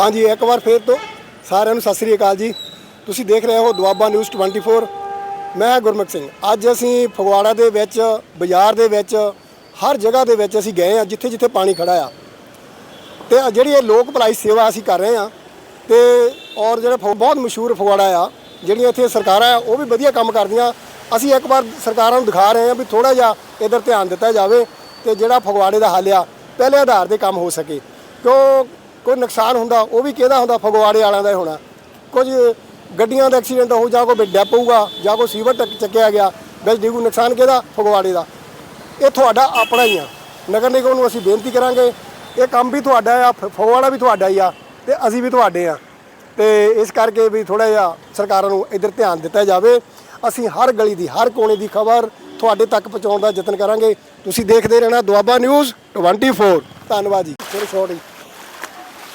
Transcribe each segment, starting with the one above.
ਹਾਂਜੀ, ਇੱਕ ਵਾਰ ਫੇਰ ਤੋਂ ਸਾਰਿਆਂ ਨੂੰ ਸਤਿ ਸ੍ਰੀ ਅਕਾਲ ਜੀ। ਤੁਸੀਂ ਦੇਖ ਰਹੇ ਹੋ ਦੁਆਬਾ ਨਿਊਜ਼ 24 ਮੈਂ ਗੁਰਮੁਖ ਸਿੰਘ। ਅੱਜ ਅਸੀਂ ਫਗਵਾੜਾ ਦੇ ਵਿੱਚ, ਬਾਜ਼ਾਰ ਦੇ ਵਿੱਚ, ਹਰ ਜਗ੍ਹਾ ਦੇ ਵਿੱਚ ਅਸੀਂ ਗਏ ਆ ਜਿੱਥੇ ਜਿੱਥੇ ਪਾਣੀ ਖੜਾ ਆ। ਤੇ ਜਿਹੜੀ ਇਹ ਲੋਕ ਭਲਾਈ ਸੇਵਾ ਅਸੀਂ ਕਰ ਰਹੇ ਆ ਤੇ ਔਰ ਜਿਹੜਾ ਫਗ- ਬਹੁਤ ਮਸ਼ਹੂਰ ਫਗਵਾੜਾ ਆ, ਜਿਹੜੀਆਂ ਇੱਥੇ ਸਰਕਾਰਾਂ ਆ, ਉਹ ਵੀ ਵਧੀਆ ਕੰਮ ਕਰਦੀਆਂ। ਅਸੀਂ ਇੱਕ ਵਾਰ ਸਰਕਾਰਾਂ ਨੂੰ ਦਿਖਾ ਰਹੇ ਆ ਵੀ ਥੋੜਾ ਜਿਹਾ ਇਧਰ ਧਿਆਨ ਦਿੱਤਾ ਜਾਵੇ, ਤੇ ਜਿਹੜਾ ਫਗਵਾੜੇ ਦਾ ਹੱਲ ਆ, ਪਹਿਲੇ ਆਧਾਰ ਤੇ ਕੰਮ ਹੋ ਸਕੇ। ਕਿਉਂ ਕੋਈ ਨੁਕਸਾਨ ਹੁੰਦਾ, ਉਹ ਵੀ ਕਿਹਦਾ ਹੁੰਦਾ? ਫਗਵਾੜੇ ਵਾਲਿਆਂ ਦਾ ਹੀ ਹੋਣਾ। ਕੁਝ ਗੱਡੀਆਂ ਦਾ ਐਕਸੀਡੈਂਟ ਹੋ, ਜਾ ਕੋਈ ਡੈਪ ਹੋਊਗਾ, ਜਾਂ ਕੋਈ ਸੀਵਰ ਟੱਕ ਚੱਕਿਆ ਗਿਆ ਵਿੱਚ ਡਿਗੂ ਨੁਕਸਾਨ ਕਿਹਦਾ? ਫਗਵਾੜੇ ਦਾ। ਇਹ ਤੁਹਾਡਾ ਆਪਣਾ ਹੀ ਆ। ਨਗਰ ਨਿਗਮ ਨੂੰ ਅਸੀਂ ਬੇਨਤੀ ਕਰਾਂਗੇ, ਇਹ ਕੰਮ ਵੀ ਤੁਹਾਡਾ ਆ ਫਗਵਾੜਾ ਵੀ ਤੁਹਾਡਾ ਹੀ ਆ, ਤੇ ਅਸੀਂ ਵੀ ਤੁਹਾਡੇ ਆ। ਤੇ ਇਸ ਕਰਕੇ ਵੀ ਥੋੜਾ ਜਿਹਾ ਸਰਕਾਰਾਂ ਨੂੰ ਇਧਰ ਧਿਆਨ ਦਿੱਤਾ ਜਾਵੇ। ਅਸੀਂ ਹਰ ਗਲੀ ਦੀ, ਹਰ ਕੋਨੇ ਦੀ ਖਬਰ ਤੁਹਾਡੇ ਤੱਕ ਪਹੁੰਚਾਉਣ ਦਾ ਯਤਨ ਕਰਾਂਗੇ। ਤੁਸੀਂ ਦੇਖਦੇ ਰਹਿਣਾ ਦੁਆਬਾ ਨਿਊਜ਼ 24 ਧੰਨਵਾਦ ਜੀ। ਥੋੜੀ ਸ਼ੋਰਟ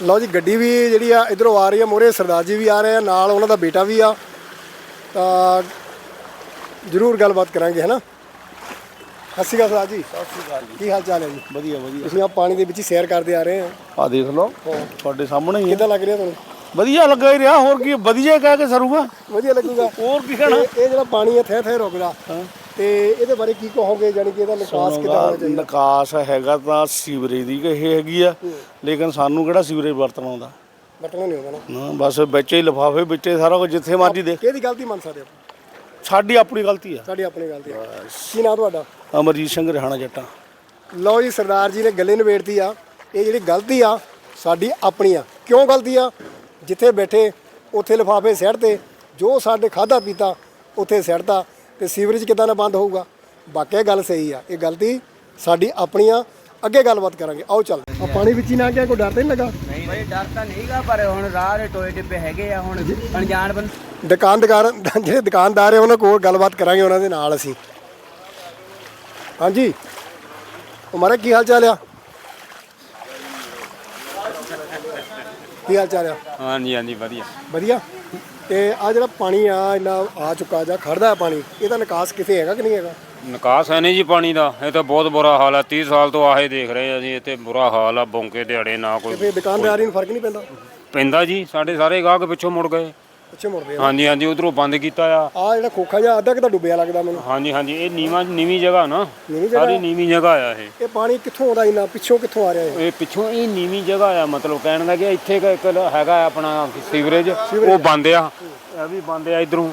ਲਓ ਜੀ ਗੱਡੀ ਵੀ ਜਿਹੜੀ ਆ ਇਧਰੋਂ ਆ ਰਹੀ ਆ ਮੋਰੇ ਸਰਦਾਰ ਜੀ ਵੀ ਆ ਰਹੇ ਆ ਨਾਲ ਉਹਨਾਂ ਦਾ ਬੇਟਾ ਵੀ ਆ। ਤਾਂ ਜ਼ਰੂਰ ਗੱਲਬਾਤ ਕਰਾਂਗੇ ਹੈਨਾ? ਸਤਿ ਸ਼੍ਰੀ ਅਕਾਲ ਸਰਦਾਰ ਜੀ। ਸਤਿ ਸ਼੍ਰੀ ਅਕਾਲ ਜੀ। ਕੀ ਹਾਲ ਚਾਲ ਹੈ ਜੀ? ਵਧੀਆ ਵਧੀਆ। ਤੁਸੀਂ ਆ ਪਾਣੀ ਦੇ ਵਿੱਚ ਹੀ ਸੈਰ ਕਰਦੇ ਆ ਰਹੇ ਆ। ਆ ਦੇਖ ਲਓ ਤੁਹਾਡੇ ਸਾਹਮਣੇ ਹੀ ਹੈ ਕਿੱਦਾਂ ਲੱਗ ਰਿਹਾ ਤੁਹਾਨੂੰ? ਵਧੀਆ ਲੱਗਾ ਹੀ ਰਿਹਾ ਹੋਰ ਕੀ ਵਧੀਆ ਕਹਿ ਕੇ ਸਰੂਗਾ। ਵਧੀਆ ਲੱਗੂਗਾ। ਹੋਰ ਕੀ ਕਹਿਣਾ? ਇਹ ਇਹ ਜਿਹੜਾ ਪਾਣੀ ਹੈ ਥੇ ਥੇ ਰੁਕਦਾ ਤੇ ਇਹਦੇ ਬਾਰੇ ਕੀ ਕਹੋਗੇ? ਜਾਨੀ ਕਿ ਇਹਦਾ ਨਿਕਾਸ ਕਿੱਦਾਂ ਹੋਣਾ ਚਾਹੀਦਾ ਨਿਕਾਸ ਹੈਗਾ ਤਾਂ ਸੀਵਰੇਜ ਦੀ ਇਹ ਹੈਗੀ ਆ ਲੇਕਿਨ ਸਾਨੂੰ ਕਿਹੜਾ ਸੀਵਰੇਜ ਵਰਤਣਾ ਆਉਂਦਾ ਬਟਣਾ ਨਹੀਂ ਹੋਗਾ ਨਾ। ਬਸ ਵਿੱਚ ਹੀ ਲਿਫਾਫੇ ਵਿੱਚ ਹੀ ਸਾਰਾ ਕੁਝ ਜਿੱਥੇ ਮਰਜ਼ੀ ਦੇਖ ਕਿਹਦੀ ਗਲਤੀ ਮੰਨ ਸਕਦੇ ਆਪਾਂ? ਸਾਡੀ ਆਪਣੀ ਗਲਤੀ ਆ। ਸਾਡੀ ਆਪਣੀ ਗਲਤੀ ਹੈ ਕੀ ਨਾਂ ਤੁਹਾਡਾ? ਅਮਰਜੀਤ ਸਿੰਘ ਰਿਹਾਣਾ ਜੱਟਾਂ। ਲਓ ਜੀ ਸਰਦਾਰ ਜੀ ਨੇ ਗੱਲੇ ਨਿਬੇੜਤੀ ਆ। ਇਹ ਜਿਹੜੀ ਗਲਤੀ ਆ ਸਾਡੀ ਆਪਣੀ ਆ। ਕਿਉਂ ਗਲਤੀ ਆ? ਜਿੱਥੇ ਬੈਠੇ ਉੱਥੇ ਲਿਫਾਫੇ ਸਿੱਟਦੇ। ਜੋ ਸਾਡੇ ਖਾਦਾ ਪੀਤਾ ਉੱਥੇ ਸਿੱਟਦਾ। ਤੇ ਸੀਵਰੇਜ ਕਿਦਾਂ ਨਾ ਬੰਦ ਹੋਊਗਾ? ਵਾਕਿਆ ਗੱਲ ਸਹੀ ਆ। ਇਹ ਗਲਤੀ ਸਾਡੀ ਆਪਣੀ ਆ ਅੱਗੇ ਗੱਲਬਾਤ ਕਰਾਂਗੇ। ਆਓ ਚੱਲ। ਆ ਪਾਣੀ ਵਿੱਚ ਹੀ ਨਾ ਗਿਆ ਕੋਈ ਡਰ ਤਾਂ ਨਹੀਂ ਲੱਗਾ? ਨਹੀਂ ਬਈ ਡਰ ਤਾਂ ਨਹੀਂਗਾ ਪਰ ਹੁਣ ਰਾਹ ਦੇ ਟੋਏ ਟਿੱਪੇ ਹੈਗੇ ਆ ਹੁਣ ਅਣਜਾਣ ਬੰਦ ਦੁਕਾਨਦਾਰ ਜਿਹੜੇ ਦੁਕਾਨਦਾਰ ਆ ਉਹਨਾਂ ਕੋਲ ਗੱਲਬਾਤ ਕਰਾਂਗੇ ਉਹਨਾਂ ਦੇ ਨਾਲ ਅਸੀਂ। ਹਾਂਜੀ। ਉਮਰਾ ਕੀ ਹਾਲ ਚਾਲ ਆ? ਕੀ ਹਾਲ ਚਾਲ ਆ? ਹਾਂਜੀ ਹਾਂਜੀ ਵਧੀਆ। ਵਧੀਆ? ਤੇ ਆ ਜਿਹੜਾ ਪਾਣੀ ਆ ਇੰਨਾ ਆ ਚੁੱਕਾ ਜਾਂ ਖੜਦਾ ਪਾਣੀ ਇਹਦਾ ਨਿਕਾਸ ਕਿਤੇ ਹੈਗਾ ਕਿ ਨਹੀਂ ਹੈਗਾ? ਨਿਕਾਸ ਹੈ ਨਹੀਂ ਜੀ ਪਾਣੀ ਦਾ ਇਹ ਤਾਂ ਬਹੁਤ ਬੁਰਾ ਹਾਲ ਹੈ 30 ਸਾਲ ਤੋਂ ਆਹੇ ਦੇਖ ਰਹੇ ਆ ਜੀ ਇੱਥੇ ਬੁਰਾ ਹਾਲ ਆ ਬੌਂਕੇ ਦਿਹਾੜੇ ਨਾ ਤੇ ਕੋਈ ਫਿਰ ਦੁਕਾਨਦਾਰੀ ਨੂੰ ਫ਼ਰਕ ਨਹੀਂ ਪੈਂਦਾ? ਪੈਂਦਾ ਜੀ ਸਾਡੇ ਸਾਰੇ ਗਾਹਕ ਪਿੱਛੋਂ ਮੁੜ ਗਏ। ਪਿੱਛੇ ਮੁੜਦੇ ਆ। ਹਾਂਜੀ ਹਾਂਜੀ ਉਧਰੋਂ ਬੰਦ ਕੀਤਾ ਆ। ਆ ਜਿਹੜਾ ਖੋਖਾ ਜਿਹਾ ਅੱਧਾ ਕਿ ਤਾਂ ਡੁੱਬਿਆ ਲੱਗਦਾ ਮੈਨੂੰ। ਹਾਂਜੀ ਹਾਂਜੀ ਇਹ ਨੀਵਾਂ ਨੀਵੀਂ ਜਗ੍ਹਾ ਨਾ। ਨੀਵੀਂ ਜਗ੍ਹਾ ਸਾਰੀ ਨੀਵੀਂ ਜਗ੍ਹਾ ਆ ਇਹ। ਇਹ ਪਾਣੀ ਕਿੱਥੋਂ ਆਉਂਦਾ ਇੰਨਾ ਪਿੱਛੋਂ ਕਿੱਥੋਂ ਆ ਰਿਹਾ ਇਹ? ਪਿੱਛੋਂ ਇਹ ਨੀਵੀਂ ਜਗ੍ਹਾ ਆ ਮਤਲਬ ਕਹਿਣ ਦਾ ਕਿ ਇੱਥੇ ਇੱਕ ਇੱਕ ਹੈਗਾ ਆਪਣਾ ਸੀਵਰੇਜ ਉਹ ਬੰਦ ਆ। ਇਹ ਵੀ ਬੰਦ ਆ ਇਧਰੋਂ।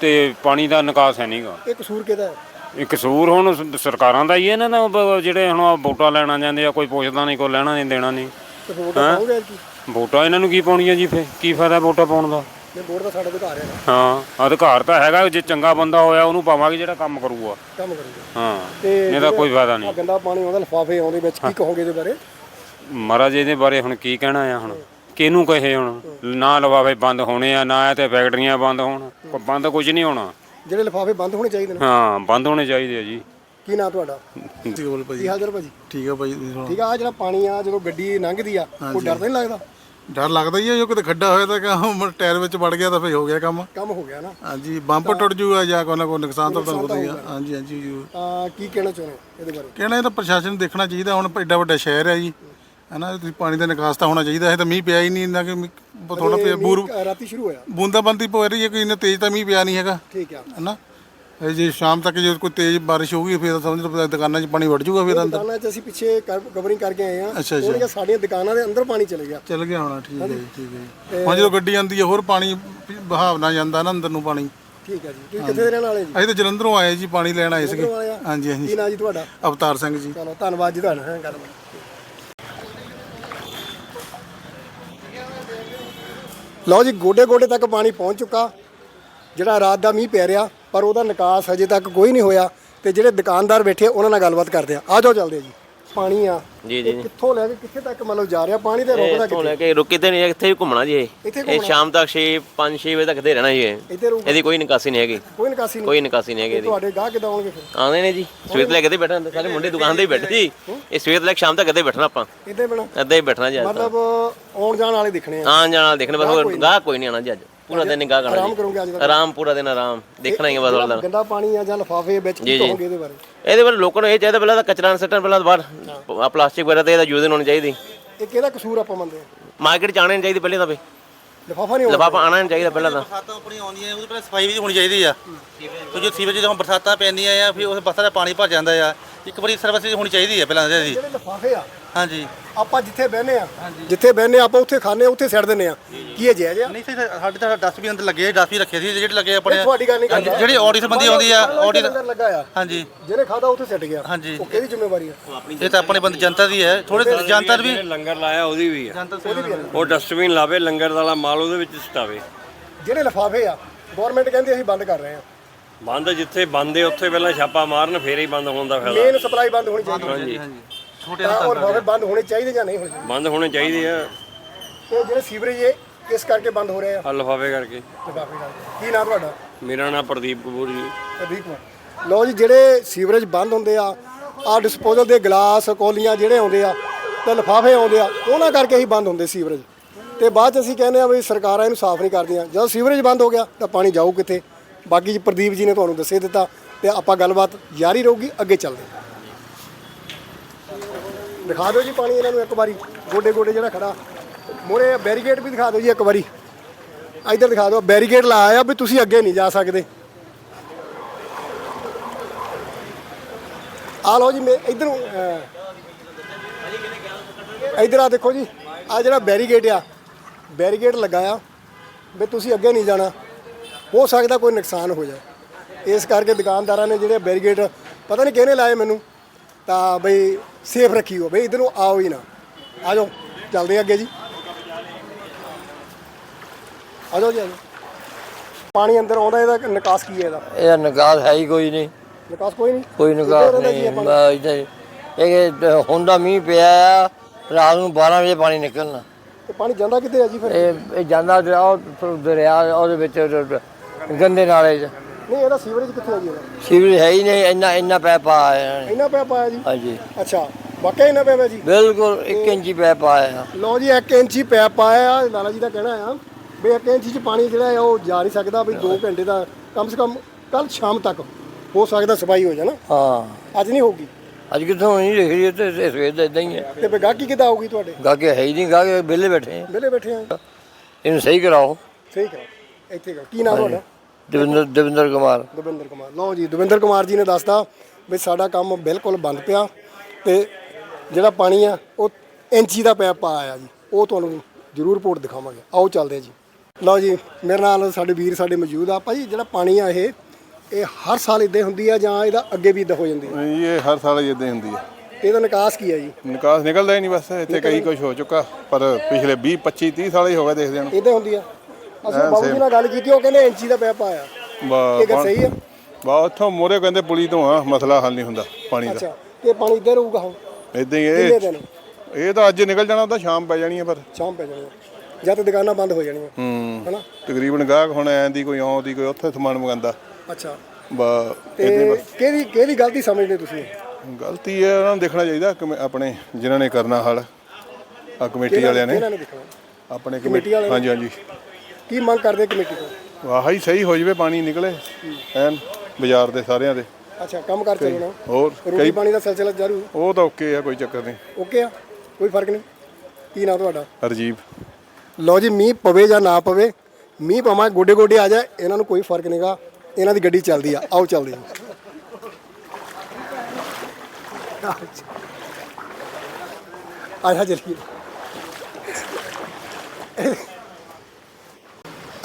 ਤੇ ਪਾਣੀ ਦਾ ਨਿਕਾਸ ਹੈ ਨਹੀਂਗਾ ਇਹ ਕਸੂਰ ਕਿਹਦਾ ਹੈ? ਇਹ ਕਸੂਰ ਹੁਣ ਸ- ਸਰਕਾਰਾਂ ਦਾ ਹੀ ਹੈ ਨਾ ਨਾ ਬ- ਜਿਹੜੇ ਹੁਣ ਆਹ ਵੋਟਾਂ ਲੈਣਾ ਜਾਂਦੇ ਆ ਕੋਈ ਪੁੱਛਦਾ ਨਹੀਂ ਕੋਈ ਲੈਣਾ ਨਹੀਂ ਦੇਣਾ ਨਹੀਂ। ਤੇ ਵੋਟ ਪਾਉਂਗੇ ਕੀ ਵੋਟਾਂ ਇਹਨਾਂ ਨੂੰ ਕੀ ਪਾਉਣੀਆਂ ਜੀ ਫੇ ਕੀ ਫਾਇਦਾ ਵੋਟਾਂ ਪਾਉਣ ਦਾ? ਨੇ ਵੋਟ ਦਾ ਸਾਡਾ ਅਧਿਕਾਰ ਹੈ ਨਾ। ਹਾਂ ਅਧਿਕਾਰ ਤਾਂ ਹੈਗਾ ਜੇ ਚੰਗਾ ਬੰਦਾ ਹੋਇਆ ਉਹਨੂੰ ਪਾਵਾਂਗੇ ਜਿਹੜਾ ਕੰਮ ਕਰੂਗਾ। ਕੰਮ ਕਰੂਗਾ। ਹਾਂ ਤੇ ਇਹਦਾ ਕੋਈ ਫਾਇਦਾ ਨਹੀਂ। ਗੰਦਾ ਪਾਣੀ ਆਉਂਦਾ ਲਿਫਾਫੇ ਆਉਂਦੇ ਵਿੱਚ ਕੀ ਕਹੋਗੇ ਇਹਦੇ ਬਾਰੇ? ਮਹਾਰਾਜ ਇਹਦੇ ਬਾਰੇ ਹੁਣ ਕੀ ਕਹਿਣਾ ਆ ਹੁਣ? ਕਿਹਨੂੰ ਕਹੇ ਹੁਣ? ਨਾ ਲਵਾਵੇ ਬੰਦ ਹੋਣੇ ਆ ਨਾ ਇਹ ਤੇ ਫੈਕਟਰੀਆਂ ਬੰਦ ਹੋਣ। ਕੋਈ ਬੰਦ ਕੁਝ ਨਹੀਂ ਹੋਣਾ। ਜਿਹੜੇ ਲਿਫਾਫੇ ਬੰਦ ਹੋਣੇ ਚਾਹੀਦੇ ਨੇ। ਹਾਂ ਬੰਦ ਹੋਣੇ ਚਾਹੀਦੇ ਆ ਜੀ। ਕੀ ਨਾਂ ਤੁਹਾਡਾ? ਠੀਕ ਬੋਲ ਭਾਜੀ। ਕੀ ਹਾਲ ਚਾਲ ਭਾਜੀ? ਠੀਕ ਆ ਭਾਜੀ। ਠੀਕ ਆ ਆ ਜਿਹੜਾ ਪਾਣੀ ਆ ਜਦੋਂ ਗੱਡੀ ਲੰਘਦੀ ਆ ਕੋਈ ਡਰ ਤਾਂ ਨਹੀਂ ਲੱਗਦਾ? ਡਰ ਲੱਗਦਾ ਹੀ ਆ ਜੋ ਕਿਤੇ ਖੱਡਾ ਹੋਇਆ ਤਾਂ ਕਿ ਟਾਇਰ ਵਿੱਚ ਵੜ ਗਿਆ ਤਾਂ ਫੇਰ ਹੋ ਗਿਆ ਕੰਮ। ਕੰਮ ਹੋ ਗਿਆ ਨਾ। ਹਾਂਜੀ ਬੰਪ ਟੁੱਟ ਜੂਗਾ ਜਾਂ ਕੋਈ ਨਾ ਕੋਈ ਨੁਕਸਾਨ ਤਾਂ ਤੁਹਾਨੂੰ ਪਤਾ ਹੀ ਆ। ਹਾਂਜੀ ਹਾਂਜੀ ਜੀ। ਤਾਂ ਕੀ ਕਹਿਣਾ ਚਾਹੁੰਦੇ ਇਹਦੇ ਬਾਰੇ? ਕਹਿਣਾ ਇਹ ਤਾਂ ਪ੍ਰਸ਼ਾਸਨ ਨੂੰ ਦੇਖਣਾ ਚਾਹੀਦਾ ਹੁਣ ਐਡਾ ਵੱਡਾ ਸ਼ਹਿਰ ਹੈ ਜੀ। ਹਨਾ ਤੁਸੀਂ ਪਾਣੀ ਦਾ ਨਿਕਾਸ ਤਾਂ ਹੋਣਾ ਚਾਹੀਦਾ ਇਹ ਤਾਂ ਮੀਂਹ ਪਿਆ ਹੀ ਨਹੀਂ ਇੰਨਾ ਕਿ ਥੋੜਾ ਪਿਆ। ਬੂਰ ਰਾਤੀ ਸ਼ੁਰੂ ਹੋਇਆ। ਬੂੰਦਾਬੰਦੀ ਪੈ ਰਹੀ ਹੈ ਕੋਈ ਇੰਨਾ ਤੇਜ਼ ਤਾਂ ਮੀਂਹ ਪਿਆ ਨਹੀਂ ਹੈਗਾ। ਠੀਕ ਆ। ਹਨਾ? ਇਹ ਜੇ ਸ਼ਾਮ ਤੱਕ ਜੇ ਕੋਈ ਤੇਜ਼ ਬਾਰਿਸ਼ ਹੋਊਗੀ ਫਿਰ ਤਾਂ ਸਮਝ ਲਓ ਦੁਕਾਨਾਂ 'ਚ ਪਾਣੀ ਵੜ ਜੂਗਾ ਫਿਰ ਅੰਦਰ। ਦੁਕਾਨਾਂ 'ਚ ਅਸੀਂ ਪਿੱਛੇ ਕਵਰਿੰਗ ਕਰਕੇ ਆਏ ਆ ਅੱਛਾ, ਅੱਛਾ। ਉਹਦੀਆਂ ਸਾਡੀਆਂ ਦੁਕਾਨਾਂ ਦੇ ਅੰਦਰ ਪਾਣੀ ਚਲੇ ਗਿਆ। ਚੱਲ ਗਿਆ ਹੋਣਾ ਠੀਕ ਹੈ ਜੀ ਠੀਕ ਹੈ ਜੀ। ਹੁਣ ਜਦੋਂ ਗੱਡੀ ਆਉਂਦੀ ਹੈ ਹੋਰ ਪਾਣੀ ਬਹਾਵਨਾ ਜਾਂਦਾ ਨਾ ਅੰਦਰ ਨੂੰ ਪਾਣੀ। ਠੀਕ ਆ ਜੀ। ਤੁਸੀਂ ਕਿੱਥੇ ਦੇ ਰਹਿਣ ਵਾਲੇ ਜੀ? ਅਸੀਂ ਤਾਂ ਜਲੰਧਰੋਂ ਆਏ ਜੀ ਪਾਣੀ ਲੈਣ ਆਏ ਸੀਗੇ। ਆ? ਹਾਂਜੀ ਕੀ ਹਾਂਜੀ ਨਾਂ ਜੀ ਤੁਹਾਡਾ? ਅਵਤਾਰ ਸਿੰਘ ਜੀ। ਚਲੋ ਧੰਨਵਾਦ ਜੀ ਤੁਹਾਡਾ ਹਾਂ ਗੱਲਬਾਤ ਲਓ ਜੀ ਗੋਡੇ ਗੋਡੇ ਤੱਕ ਪਾਣੀ ਪਹੁੰਚ ਚੁੱਕਾ। ਜਿਹੜਾ ਰਾਤ ਦਾ ਮੀਂਹ ਪੈ ਰਿਹਾ ਪਰ ਉਹਦਾ ਨਿਕਾਸ ਹਜੇ ਤੱਕ ਕੋਈ ਨਹੀਂ ਹੋਇਆ ਤੇ ਜਿਹੜੇ ਦੁਕਾਨਦਾਰ ਬੈਠੇ ਆ, ਉਹਨਾਂ ਨਾਲ ਗੱਲਬਾਤ ਕਰਦੇ ਆ। ਆ ਜਾਓ ਚੱਲਦੇ ਆ ਜੀ। ਪਾਣੀ ਆ। ਜੀ ਇਹ ਜੀ। ਕਿੱਥੋਂ ਲੈ ਕੇ ਕਿੱਥੇ ਤੱਕ ਮਤਲਬ ਜਾ ਰਿਹਾ? ਪਾਣੀ ਤੇ ਰੁਕਦਾ ਕਿੱਥੇ ਲੈ ਕੇ ਰੁਕੇ ਤੇ ਨਹੀਂ ਇੱਥੇ ਹੀ ਘੁੰਮਣਾ ਜੀ ਇਹ। ਇੱਥੇ ਇਹ? ਸ਼ਾਮ ਤੱਕ 6 5 6 ਵਜੇ ਤੱਕ ਦੇ ਰਹਿਣਾ ਜੀ ਇਹ। ਇੱਥੇ ਰੁਕ ਇਹਦੀ ਕੋਈ ਨਿਕਾਸੀ ਨਹੀਂ ਹੈਗੀ। ਕੋਈ ਨਿਕਾਸੀ ਨਹੀਂ। ਕੋਈ ਨਿਕਾਸੀ ਨਹੀਂ ਹੈਗੀ ਇਹਦੀ। ਤੁਹਾਡੇ ਗਾਹ ਕਿਦਾਂ ਆਉਣਗੇ ਫਿਰ? ਆਉਂਦੇ ਨੇ ਜੀ। ਸਵੇਰ ਤੋਂ ਲੈ ਕੇ ਤੇ ਬੈਠਣਾ ਸਾਰੇ ਮੁੰਡੇ ਦੁਕਾਨ ਤੇ ਹੀ ਬੈਠੇ ਜੀ। ਇਹ ਸਵੇਰ ਤੋਂ ਲੈ ਕੇ ਸ਼ਾਮ ਤੱਕ ਇੱਥੇ ਬੈਠਣਾ ਆਪਾਂ। ਇੱਥੇ ਬਣਾ ਹੀ ਬੈਠਣਾ ਜੀ ਅੱਜ ਤਾਂ। ਮਤਲਬ ਆਉਣ ਜਾਣ ਵਾਲੇ ਦਿਖਣੇ ਆ। ਆਉਣ ਜਾਣ ਵਾਲੇ ਦੇਖਣੇ ਬਸ ਹੋਰ ਗਾਹ ਕੋਈ ਨਹੀਂ ਆਣਾ ਜੀ ਅੱਜ। ਪੂਰਾ ਦਿਨ ਨਿਗਾਹ ਕਰਨਾ ਆਰਾਮ ਜੀ ਕਰੋਗੇ ਅੱਜ ਦਾ ਆਰਾਮ ਪੂਰਾ ਦਿਨ ਆਰਾਮ। ਦੇਖਣਾ ਹੀ ਹੈ ਬਸ ਉਹਦਾ ਗੰਦਾ ਪਾਣੀ ਆ ਜਾਂ ਲਫਾਫੇ ਵਿੱਚ ਕੀ ਜੀ, ਜੀ। ਕਹੋਗੇ ਇਹਦੇ ਬਾਰੇ? ਇਹਦੇ ਬਾਰੇ ਲੋਕਾਂ ਨੂੰ ਇਹ ਚਾਹੀਦਾ ਪਹਿਲਾਂ ਤਾਂ ਕਚਰਾ ਨਾ ਸੱਟਣ ਪਹਿਲਾਂ ਤਾਂ ਬਾਹਰ ਆਹ ਪਲਾਸਟਿਕ ਵਗੈਰਾ ਤੇ ਇਹਦਾ ਯੂਜ਼ ਹੋਣੀ ਚਾਹੀਦੀ। ਇਹ ਕਿਹਦਾ ਕਸੂਰ ਆਪਾਂ ਮੰਨਦੇ ਆ? ਮਾਰਕੀਟ ਚ ਨਹੀਂ ਚਾਹੀਦੇ ਪਹਿਲੇ ਤਾਂ ਵੇ। ਲਿਫਾਫਾ ਨਹੀਂ ਹੋਣਾ ਲਿਫਾਫਾ ਆਉਣਾ ਨਹੀਂ ਚਾਹੀਦਾ ਪਹਿਲਾਂ ਤਾਂ। ਬਰਸਾਤਾਂ ਆਪਣੀਆਂ ਆਉਂਦੀਆਂ ਉਹਦੇ ਪਹਿਲਾਂ ਸਫ਼ਾਈ ਵੀ ਹੋਣੀ ਚਾਹੀਦੀ ਆ। ਕਿਉਂਕਿ ਸੀਵਰੇਜ ਜਦੋਂ ਬਰਸਾਤਾਂ ਪੈਂਦੀਆਂ ਆ ਫਿਰ ਉਸ ਬੱਸਾਂ ਦਾ ਪਾਣੀ ਭਰ ਜਾਂਦਾ ਆ। ਇੱਕ ਵਾਰੀ ਸਰਵਿਸ ਹੋਣੀ ਚਾਹੀਦੀ ਆ ਪਹਿਲਾਂ ਇਹਦੀ। ਜਿਹੜੇ ਲਿਫਾਫੇ ਆ ਹਾਂਜੀ। ਆਪਾਂ ਜਿੱਥੇ ਬਹਿਨੇ ਆ ਜਿੱਥੇ ਬਹਿਨੇ ਆਪਾਂ ਉੱਥੇ ਖਾਣੇ ਉੱਥੇ ਸਿੱਟ ਦਿੰਨੇ ਆ ਕੀ ਇਹ ਜਾਇਜ਼ ਆ? ਨਹੀਂ ਸਹੀ ਸਾਡੇ ਤਾਂ ਡਸਟਬਿਨ ਅੰਦਰ ਲੱਗੇ ਡਸਟਬਿਨ ਰੱਖੇ ਸੀ ਜਿਹੜੇ ਲੱਗੇ ਆਪਣੇ। ਤੁਹਾਡੀ ਗੱਲ ਨਹੀਂ ਕਰਦਾ। ਜਿਹੜੀ ਆਡੀਟ ਸੰਬੰਧੀ ਆਉਂਦੀ ਆ ਆਡੀਟ ਅੰਦਰ ਲੱਗਾ ਆ। ਹਾਂਜੀ। ਜਿਹਨੇ ਖਾਦਾ ਉੱਥੇ ਸਿੱਟ ਗਿਆ। ਹਾਂਜੀ। ਉਹ ਕਿਹਦੀ ਜ਼ਿੰਮੇਵਾਰੀ ਆ? ਇਹ ਤਾਂ ਆਪਣੇ ਬੰਦੇ ਜਨਤਾ ਦੀ ਹੈ। ਥੋੜੇ ਜਨਤਾ ਵੀ ਲੰਗਰ ਲਾਇਆ ਉਹਦੀ ਵੀ ਆ। ਉਹ ਡਸਟਬਿਨ ਲਾਵੇ ਲੰਗਰ ਵਾਲਾ ਮਾਲ ਉਹਦੇ ਵਿੱਚ ਸਟਾਵੇ। ਜਿਹੜੇ ਲਿਫਾਫੇ ਆ ਗਵਰਨਮੈਂਟ ਕਹਿੰਦੀ ਅਸੀਂ ਬੰਦ ਕਰ ਰਹੇ ਆ ਬੰਦ ਜਿੱਥੇ ਬੰਦ ਹੈ ਉੱਥੇ ਪਹਿਲਾਂ ਛਾਪਾ ਮਾਰਨ ਫੇਰ ਹੀ ਬੰਦ ਹੋਣ ਦਾ ਫਾਇਦਾ। ਮੇਨ ਸਪਲਾਈ ਬੰਦ ਹੋਣੀ ਚਾਹੀਦੀ ਹਾਂਜੀ। ਛੋਟੇ ਤਾਂ ਲਿਫਾਫੇ ਬੰਦ ਹੋਣੇ ਚਾਹੀਦੇ ਜਾਂ ਨਹੀਂ ਹੋਣੇ ਚਾਹੀਦੇ? ਬੰਦ ਹੋਣੇ ਚਾਹੀਦੇ ਆ। ਇਹ ਜਿਹੜੇ ਸੀਵਰੇਜ ਇਹ ਇਸ ਕਰਕੇ ਬੰਦ ਹੋ ਰਹੇ ਆ? ਆਹ ਲਿਫਾਫੇ ਕਰਕੇ। ਲਿਫਾਫੇ ਕਰਕੇ। ਕੀ ਨਾਮ ਤੁਹਾਡਾ? ਮੇਰਾ ਨਾਮ ਪ੍ਰਦੀਪ ਕਪੂਰ ਜੀ। ਪ੍ਰਦੀਪ ਕੁਮਾਰ। ਲਓ ਜੀ ਜਿਹੜੇ ਸੀਵਰੇਜ ਬੰਦ ਹੁੰਦੇ ਆ ਆ ਡਿਸਪੋਜ਼ਲ ਦੇ ਗਲਾਸ ਕੋਲੀਆਂ ਜਿਹੜੇ ਆਉਂਦੇ ਆ ਤੇ ਲਿਫਾਫੇ ਆਉਂਦੇ ਆ ਉਹਨਾਂ ਕਰਕੇ ਹੀ ਬੰਦ ਹੁੰਦੇ ਸੀਵਰੇਜ। ਤੇ ਬਾਅਦ ਚ ਅਸੀਂ ਕਹਿੰਦੇ ਆ ਵੀ ਸਰਕਾਰਾਂ ਇਹਨੂੰ ਸਾਫ਼ ਨਹੀਂ ਕਰਦੀਆਂ। ਜਦੋਂ ਸੀਵਰੇਜ ਬੰਦ ਹੋ ਗਿਆ ਤਾਂ ਪਾਣੀ ਜਾਊ ਕਿੱਥੇ? ਬਾਕੀ ਜੀ ਪ੍ਰਦੀਪ ਜੀ ਨੇ ਤੁਹਾਨੂੰ ਦੱਸੇ ਦਿੱਤਾ ਤੇ ਆਪਾਂ ਗੱਲਬਾਤ ਜਾਰੀ ਰਹੂਗੀ ਅੱਗੇ ਚੱਲਦੇ ਹਾਂ। ਦਿਖਾ ਦਿਓ ਜੀ ਪਾਣੀ ਇਹਨਾਂ ਨੂੰ ਇੱਕ ਵਾਰੀ, ਗੋਡੇ ਗੋਡੇ ਜਿਹੜਾ ਖੜਾ। ਮੋਰੇ, ਬੈਰੀਕੇਡ ਵੀ ਦਿਖਾ ਦਿਓ ਜੀ ਇੱਕ ਵਾਰੀ। ਇੱਧਰ ਦਿਖਾ ਦਿਓ, ਬੈਰੀਕੇਡ ਲਾਇਆ ਆ ਵੀ ਤੁਸੀਂ ਅੱਗੇ ਨਹੀਂ ਜਾ ਸਕਦੇ। ਆ ਲਓ ਜੀ, ਮੈਂ ਇਧਰ ਇਧਰ ਆ ਦੇਖੋ ਜੀ ਆ ਜਿਹੜਾ ਬੈਰੀਗੇਟ ਆ ਬੈਰੀਗੇਟ ਲਗਾਇਆ ਵੀ ਤੁਸੀਂ ਅੱਗੇ ਨਹੀਂ ਜਾਣਾ। ਹੋ ਸਕਦਾ ਕੋਈ ਨੁਕਸਾਨ ਹੋ ਜਾਏ। ਇਸ ਕਰਕੇ ਦੁਕਾਨਦਾਰਾਂ ਨੇ ਜਿਹੜੇ ਬੈਰੀਗੇਟ ਪਤਾ ਨਹੀਂ ਕਿਹਨੇ ਲਾਏ ਮੈਨੂੰ। ਤਾਂ ਬਈ ਸੇਫ ਰੱਖੀਓ ਬਈ ਇਧਰ ਨੂੰ ਆਓ ਹੀ ਨਾ। ਆ ਜਾਓ ਚੱਲਦੇ ਅੱਗੇ ਜੀ। ਆ ਜਾਓ ਜੀ ਆ ਜਾਓ। ਪਾਣੀ ਅੰਦਰ ਆਉਂਦਾ ਇਹਦਾ ਨਿਕਾਸ ਕੀ ਹੈ ਇਹਦਾ? ਇਹ ਨਿਕਾਸ ਹੈ ਹੀ ਕੋਈ ਨਹੀਂ। ਨਿਕਾਸ ਕੋਈ ਨਹੀਂ? ਕੋਈ ਨਿਕਾਸ ਨਹੀਂ ਮੈਂ ਇੱਧਰ ਇਹ ਹੁੰਦਾ ਮੀਂਹ ਪਿਆ ਆ ਰਾਤ ਨੂੰ 12 ਵਜੇ ਪਾਣੀ ਨਿਕਲਣਾ। ਤੇ ਪਾਣੀ ਜਾਂਦਾ ਕਿੱਥੇ ਆ ਜੀ ਫਿਰ? ਇਹ ਜਾਂਦਾ ਤੇ ਉਹ ਦਰਿਆ ਉਹਦੇ ਵਿੱਚ ਗੰਦੇ ਨਾਲੇ 'ਚ। ਨਹੀਂ ਇਹਦਾ ਸੀਵਰੇਜ ਕਿੱਥੇ ਆ ਜੀ ਇਹਦਾ ਸੀਵਰੇਜ ਹੈ ਹੀ ਨਹੀਂ ਇੰਨਾ ਇੰਨਾ ਪੈਪ ਆਇਆ ਨੇ ਇੰਨਾ ਪਿਆ ਪਾਇਆ ਜੀ? ਹਾਂਜੀ। ਅੱਛਾ ਵਾਕਿਆ ਇੰਨਾ ਪਿਆ ਪਿਆ ਜੀ? ਬਿਲਕੁਲ 1 ਇੰਚੀ ਪੈਪ ਆਇਆ ਲਓ ਜੀ 1 ਇੰਚੀ ਪੈਪ ਪਾਇਆ ਆ ਲਾਲਾ ਜੀ ਦਾ ਕਹਿਣਾ ਆ ਵੀ 1 ਇੰਚੀ ਚ ਪਾਣੀ ਜਿਹੜਾ ਹੈ ਉਹ ਜਾ ਨਹੀਂ ਸਕਦਾ ਵੀ 2 ਘੰਟੇ ਦਾ ਕਮ ਸੇ ਕਮ ਕੱਲ ਸ਼ਾਮ ਤੱਕ ਹੋ ਸਕਦਾ ਸਫ਼ਾਈ ਹੋ ਜਾਣਾ ਹਾਂ। ਅੱਜ ਨਹੀਂ ਹੋਊਗੀ? ਅੱਜ ਕਿੱਥੋਂ ਨਹੀਂ ਲਿਖ ਰਹੀ ਤੇ ਇਹ ਸਵੇਰ ਦਾ ਇਦਾਂ ਹੀ ਹੈ। ਤੇ ਗਾਹਕੀ ਕਿੱਦਾਂ ਆਊਗੀ ਤੁਹਾਡੇ? ਗਾਕੇ ਹੈ ਹੀ ਨਹੀਂ ਗਾਕੇ ਵਿਹਲੇ ਬੈਠੇ ਆ। ਬੈਠੇ ਆ। ਇਹਨੂੰ ਸਹੀ ਕਰਾਓ। ਸਹੀ ਕਰੋ ਇੱਥੇ ਕਰੋ। ਕੀ ਨਾਮ ਤੁਹਾਡਾ? ਦਵਿੰਦਰ ਦਵਿੰਦਰ ਕੁਮਾਰ। ਦਵਿੰਦਰ ਕੁਮਾਰ। ਲਓ ਜੀ ਦਵਿੰਦਰ ਕੁਮਾਰ ਜੀ ਨੇ ਦੱਸਤਾ ਵੀ ਸਾਡਾ ਕੰਮ ਬਿਲਕੁਲ ਬੰਦ ਪਿਆ ਤੇ ਜਿਹੜਾ ਪਾਣੀ ਆ ਉਹ ਇੰਚੀ ਦਾ ਪੈਪ ਆਇਆ ਜੀ। ਉਹ ਤੁਹਾਨੂੰ ਜ਼ਰੂਰ ਰਿਪੋਰਟ ਦਿਖਾਵਾਂਗੇ। ਆਓ ਚੱਲਦੇ ਹਾਂ ਜੀ। ਲਓ ਜੀ ਮੇਰੇ ਨਾਲ ਸਾਡੇ ਵੀਰ ਸਾਡੇ ਮੌਜੂਦ ਆ। ਭਾਜੀ ਜਿਹੜਾ ਪਾਣੀ ਆ ਇਹ ਇਹ ਹਰ ਸਾਲ ਇਦਾਂ ਹੁੰਦੀ ਆ ਜਾਂ ਇਹਦਾ ਅੱਗੇ ਵੀ ਇਦਾਂ ਹੋ ਜਾਂਦੀ ਹੈ ਨਹੀਂ ਇਹ ਹਰ ਸਾਲ ਇਦਾਂ ਹੁੰਦੀ ਹੈ ਇਹਦਾ ਨਿਕਾਸ ਕੀ ਹੈ ਜੀ? ਨਿਕਾਸ ਨਿਕਲਦਾ ਹੀ ਨਹੀਂ ਬਸ ਇੱਥੇ ਕਈ ਕੁਝ ਹੋ ਚੁੱਕਾ ਪਰ ਪਿਛਲੇ 20 25 30 ਸਾਲ ਹੀ ਹੋ ਗਏ ਦੇਖਦੇ ਨੂੰ। ਇਦਾਂ ਹੁੰਦੀ ਆ? ਅਸੀਂ ਬਾਬੂ ਜੀ ਨਾਲ ਗੱਲ ਕੀਤੀ ਉਹ ਕਹਿੰਦੇ ਇੰਚੀ ਦਾ ਪੈਪ ਆਇਆ ਇਹ ਗੱਲ ਸਹੀ ਆ। ਬਾ ਉੱਥੋਂ ਮੋਰੇ ਕਹਿੰਦੇ ਪੁਲੀ ਤੋਂ ਆ ਮਸਲਾ ਹੱਲ ਨਹੀਂ ਹੁੰਦਾ ਪਾਣੀ ਦਾ। ਅੱਛਾ ਇਹ ਪਾਣੀ ਇੱਧਰ ਰਹੂਗਾ ਹੁਣ? ਇਦਾਂ ਹੀ ਕਿੰਨੇ ਇਹ ਦਿਨ? ਇਹ ਤਾਂ ਅੱਜ ਨਿਕਲ ਜਾਣਾ ਤਾਂ ਸ਼ਾਮ ਪੈ ਜਾਣੀ ਹੈ ਪਰ ਸ਼ਾਮ ਪੈ ਜਾਣੀ ਆ। ਜਾਂ ਤਾਂ ਦੁਕਾਨਾਂ ਬੰਦ ਹੋ ਜਾਣੀਆਂ। ਹੂੰ। ਹਨਾ? ਤਕਰੀਬਨ ਗਾਹਕ ਹੁਣ ਐਂ ਦੀ ਕੋਈ ਆਉਂਦੀ ਕੋਈ ਉੱਥੇ ਸਮਾਨ ਮੰਗਾਉਂਦਾ। ਅੱਛਾ। ਬਾ ਤੇ ਇਦਾਂ ਕਿਹਦੀ ਕਿਹਦੀ ਗਲਤੀ ਸਮਝਦੇ ਤੁਸੀਂ? ਗਲਤੀ ਹੈ ਉਹਨਾਂ ਨੂੰ ਦੇਖਣਾ ਚਾਹੀਦਾ ਆਪਣੇ ਜਿਨ੍ਹਾਂ ਨੇ ਕਰਨਾ ਹੱਲ। ਆ ਕਮੇਟੀ ਵਾਲਿਆਂ ਨੇ। ਇਹਨਾਂ ਨੇ ਦੇਖਣਾ? ਆਪਣੇ ਕਮੇਟੀ ਹਾਂਜੀ ਹਾਂਜੀ। ਕੀ ਮੰਗ ਕਰਦੇ ਕਮੇਟੀ ਤੋਂ? ਵਾਹ ਹੀ ਸਹੀ ਹੋ ਜਵੇ ਪਾਣੀ ਨਿਕਲੇ ਐਨ ਬਾਜ਼ਾਰ ਦੇ ਸਾਰਿਆਂ ਦੇ। ਅੱਛਾ ਕੰਮ ਕਰ ਚੱਲਣਾ ਹੋਰ ਰੋਟੀ ਕਈ ਪਾਣੀ ਦਾ ਸਿਲਸਿਲਾ ਜਾਰੂ? ਉਹ ਤਾਂ ਓਕੇ ਆ ਕੋਈ ਚੱਕਰ ਨਹੀਂ। ਓਕੇ ਆ? ਕੋਈ ਫ਼ਰਕ ਨਹੀਂ? ਕੀ ਨਾਂ ਤੁਹਾਡਾ? ਹਰਜੀਬ ਲਓ ਜੀ ਮੀਂਹ ਪਵੇ ਜਾਂ ਨਾ ਪਵੇ ਮੀਂਹ ਭਾਵੇਂ ਗੋਡੇ ਗੋਡੇ ਆ ਜਾਏ ਇਹਨਾਂ ਨੂੰ ਕੋਈ ਫ਼ਰਕ ਨਹੀਂਗਾ। ਇਹਨਾਂ ਦੀ ਗੱਡੀ ਚੱਲਦੀ ਆ। ਆਓ ਚੱਲਦੇ ਹਾਂ। ਆਇਆ ਚਲੀਏ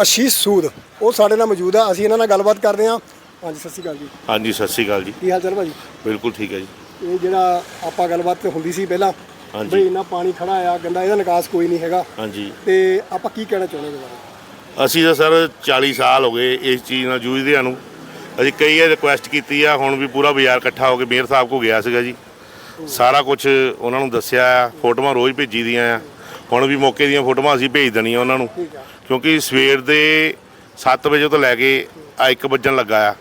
ਅਸ਼ੀਸ਼ ਸੂਦ ਉਹ ਸਾਡੇ ਨਾਲ ਮੌਜੂਦ ਆ। ਅਸੀਂ ਇਹਨਾਂ ਨਾਲ ਗੱਲਬਾਤ ਕਰਦੇ ਹਾਂ। ਹਾਂਜੀ ਸਤਿ ਸ਼੍ਰੀ ਅਕਾਲ ਜੀ। ਹਾਂਜੀ ਸਤਿ ਸ਼੍ਰੀ ਅਕਾਲ ਜੀ। ਕੀ ਹਾਲ ਚਾਲ ਭਾਜੀ? ਬਿਲਕੁਲ ਠੀਕ ਹੈ ਜੀ। ਇਹ ਜਿਹੜਾ ਆਪਾਂ ਗੱਲਬਾਤ ਹੁੰਦੀ ਸੀ ਪਹਿਲਾਂ ਹਾਂਜੀ। ਬਈ ਇੰਨਾ ਪਾਣੀ ਖੜਾ ਆ ਗੰਦਾ ਇਹਦਾ ਨਿਕਾਸ ਕੋਈ ਨਹੀਂ ਹੈਗਾ। ਹਾਂਜੀ। ਤੇ ਆਪਾਂ ਕੀ ਕਹਿਣਾ ਚਾਹੁੰਦੇ ਇਹਦੇ ਬਾਰੇ? ਅਸੀਂ ਤਾਂ ਸਰ 40 ਸਾਲ ਹੋ ਗਏ ਇਸ ਚੀਜ਼ ਨਾਲ ਜੂਝਦਿਆਂ ਨੂੰ। ਅਸੀਂ ਕਈ ਵਾਰ ਰਿਕੁਐਸਟ ਕੀਤੀ ਆ ਹੁਣ ਵੀ ਪੂਰਾ ਬਾਜ਼ਾਰ ਇਕੱਠਾ ਹੋ ਕੇ ਮੇਅਰ ਸਾਹਿਬ ਕੋ ਗਿਆ ਸੀਗਾ ਜੀ। ਸਾਰਾ ਕੁਝ ਉਹਨਾਂ ਨੂੰ ਦੱਸਿਆ ਆ ਫੋਟੋਆਂ ਰੋਜ਼ ਭੇਜੀ ਦੀਆਂ ਆ। ਹੁਣ ਵੀ ਮੌਕੇ ਦੀਆਂ ਫੋਟੋਆਂ ਅਸੀਂ ਭੇਜ ਦੇਣੀਆਂ ਉਹਨਾਂ ਨੂੰ। ਠੀਕ ਆ। ਕਿਉਂਕਿ ਸਵੇਰ ਦੇ 7 ਵਜੇ ਤੋਂ ਲੈ ਕੇ ਆ 1 ਵਜਣ ਲੱਗਾ ਆ।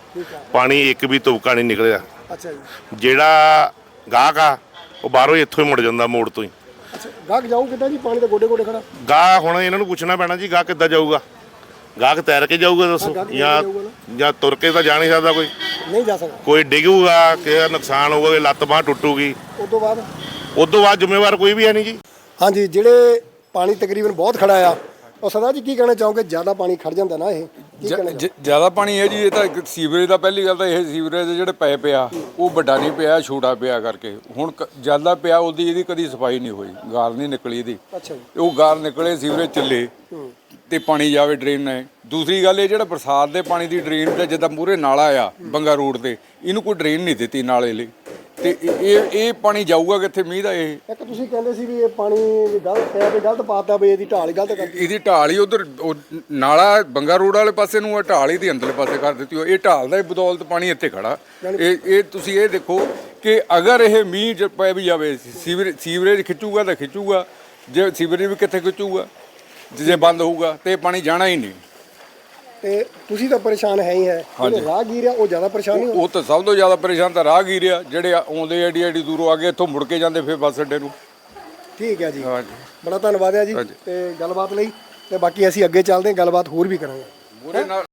ਪਾਣੀ ਇੱਕ ਵੀ ਤੁਪਕਾ ਨਹੀਂ ਨਿਕਲਿਆ। ਅੱਛਾ ਜੀ। ਜਿਹੜਾ ਗਾਹਕ ਆ ਉਹ ਬਾਹਰੋਂ ਹੀ ਇੱਥੋਂ ਹੀ ਮੁੜ ਜਾਂਦਾ ਮੋੜ ਤੋਂ ਹੀ। ਅੱਛਾ ਗਾਹਕ ਜਾਊ ਕਿੱਦਾਂ ਜੀ? ਪਾਣੀ ਤਾਂ ਗੋਡੇ ਗੋਡੇ ਖੜਾ। ਗਾਹ ਹੁਣ ਇਹਨਾਂ ਨੂੰ ਪੁੱਛਣਾ ਪੈਣਾ ਜੀ ਗਾਹ ਕਿੱਦਾਂ ਜਾਊਗਾ? ਗਾਹਕ ਤੈਰ ਕੇ ਜਾਊਗਾ ਦੱਸੋ? ਕੇ ਜਾਂ ਜਾਂ ਤੁਰ ਕੇ ਤਾਂ ਜਾ ਨਹੀਂ ਸਕਦਾ ਕੋਈ? ਨਹੀਂ ਜਾ ਸਕਦਾ। ਕੋਈ ਡਿੱਗੂਗਾ ਦਾ ਨੁਕਸਾਨ ਹੋਊਗਾ ਲੱਤ ਬਾਹ ਟੁੱਟੂਗੀ। ਉਸ ਤੋਂ ਬਾਅਦ? ਉਸ ਤੋਂ ਬਾਅਦ ਜ਼ਿੰਮੇਵਾਰ ਕੋਈ ਵੀ ਹੈ ਨਹੀਂ ਜੀ। ਹਾਂਜੀ ਜਿਹੜੇ ਪਾਣੀ ਤਕਰੀਬਨ ਬਹੁਤ ਖੜਾ ਆ ਉਹ ਸਰਦਾਰ ਜੀ ਕੀ ਕਹਿਣਾ ਚਾਹੋਗੇ? ਜ਼ਿਆਦਾ ਪਾਣੀ ਖੜ ਜਾਂਦਾ ਨਾ ਇਹ। ਕੀ ਕਹਿਣਾ? ਜ਼ਿਆਦਾ ਪਾਣੀ ਹੈ ਜੀ ਇਹ ਤਾਂ ਇੱਕ ਸੀਵਰੇਜ ਦਾ ਪਹਿਲੀ ਗੱਲ ਤਾਂ ਇਹ ਸੀਵਰੇਜ ਦੇ ਜਿਹੜੇ ਪਏ ਪਿਆ ਉਹ ਵੱਡਾ ਨਹੀਂ ਪਿਆ ਛੋਟਾ ਪਿਆ ਕਰਕੇ। ਹੁਣ ਜ਼ਿਆਦਾ ਪਿਆ ਉਹਦੀ ਇਹਦੀ ਕਦੀ ਸਫ਼ਾਈ ਨਹੀਂ ਹੋਈ ਗਾਰ ਨਹੀਂ ਨਿਕਲੀ ਇਹਦੀ। ਅੱਛਾ ਜੀ। ਉਹ ਗਾਰ ਨਿਕਲੇ ਸੀਵਰੇਜ ਚੱਲੇ ਤੇ ਪਾਣੀ ਜਾਵੇ ਡਰੇਨ ਨੇ ਦੂਸਰੀ ਗੱਲ ਇਹ ਜਿਹੜਾ ਬਰਸਾਤ ਦੇ ਪਾਣੀ ਦੀ ਡਰੇਨ ਤੇ ਜਿੱਦਾਂ ਮੂਰੇ ਨਾਲਾ ਆ ਬੰਗਾ ਰੋਡ ਤੇ ਇਹਨੂੰ ਕੋਈ ਡਰੇਨ ਨਹੀਂ ਦਿੱਤੀ ਨਾਲੇ ਲਈ। ਤੇ ਇਹ- ਇਹ ਇਹ ਪਾਣੀ ਜਾਊਗਾ ਕਿੱਥੇ? ਮੀਂਹ ਦਾ ਇਹ? ਇੱਕ ਤੁਸੀਂ ਕਹਿੰਦੇ ਸੀ ਵੀ ਇਹ ਪਾਣੀ ਵੀ ਗਲਤ ਪਿਆ ਤੇ ਗਲਤ ਪਾਤਾ ਵੀ ਇਹਦੀ ਢਾਲ ਹੀ ਗਲਤ ਕਰਤੀ ਇਹਦੀ ਢਾਲ ਹੀ ਉਧਰ ਨਾਲਾ ਬੰਗਾ ਰੋਡ ਵਾਲੇ ਪਾਸੇ ਨੂੰ ਆ ਢਾਲ ਹੀ ਦੀ ਅੰਦਰਲੇ ਪਾਸੇ ਕਰ ਦਿੱਤੀ। ਹੋਈ। ਇਹ ਢਾਲ ਦਾ ਹੀ ਬਦੌਲਤ ਪਾਣੀ ਇੱਥੇ ਖੜਾ। ਇਹ ਇਹ ਤੁਸੀਂ ਇਹ ਦੇਖੋ ਕਿ ਅਗਰ ਇਹ ਮੀਂਹ ਜ ਪੈ ਵੀ ਜਾਵੇ ਸੀਵਰੇਜ ਸੀਵਰੇਜ ਖਿੱਚੂਗਾ ਤਾਂ ਖਿੱਚੂਗਾ। ਜੇ ਸੀਵਰੇਜ ਵੀ ਕਿੱਥੇ ਖਿੱਚੂਗਾ? ਜੇ ਬੰਦ ਹੋਊਗਾ ਤੇ ਇਹ ਪਾਣੀ ਜਾਣਾ ਹੀ ਨਹੀਂ। ਤੇ ਤੁਸੀਂ ਤਾਂ ਪਰੇਸ਼ਾਨ ਹੈ ਹੀ ਹੈ। ਜਿਹੜੇ ਰਾਹਗੀਰ ਆ ਉਹ ਜ਼ਿਆਦਾ ਪਰੇਸ਼ਾਨ ਨਹੀਂ ਉਹ ਤਾਂ ਸਭ ਤੋਂ ਜ਼ਿਆਦਾ ਪਰੇਸ਼ਾਨ ਤਾਂ ਰਾਹਗੀਰ ਆ ਜਿਹੜੇ ਆਉਂਦੇ ਐਡੀ ਐਡੀ ਦੂਰੋਂ ਆ ਕੇ ਇੱਥੋਂ ਮੁੜ ਕੇ ਜਾਂਦੇ ਫਿਰ ਬੱਸ ਅੱਡੇ ਨੂੰ। ਠੀਕ ਹੈ ਜੀ। ਹਾਂਜੀ। ਬੜਾ ਧੰਨਵਾਦ ਹੈ ਜੀ। ਤੇ ਗੱਲਬਾਤ ਲਈ ਤੇ ਬਾਕੀ ਅਸੀਂ ਅੱਗੇ ਚੱਲਦੇ ਹਾਂ ਗੱਲਬਾਤ ਹੋਰ ਵੀ ਕਰਾਂਗੇ। ਮੂਰੇ ਨਾਲ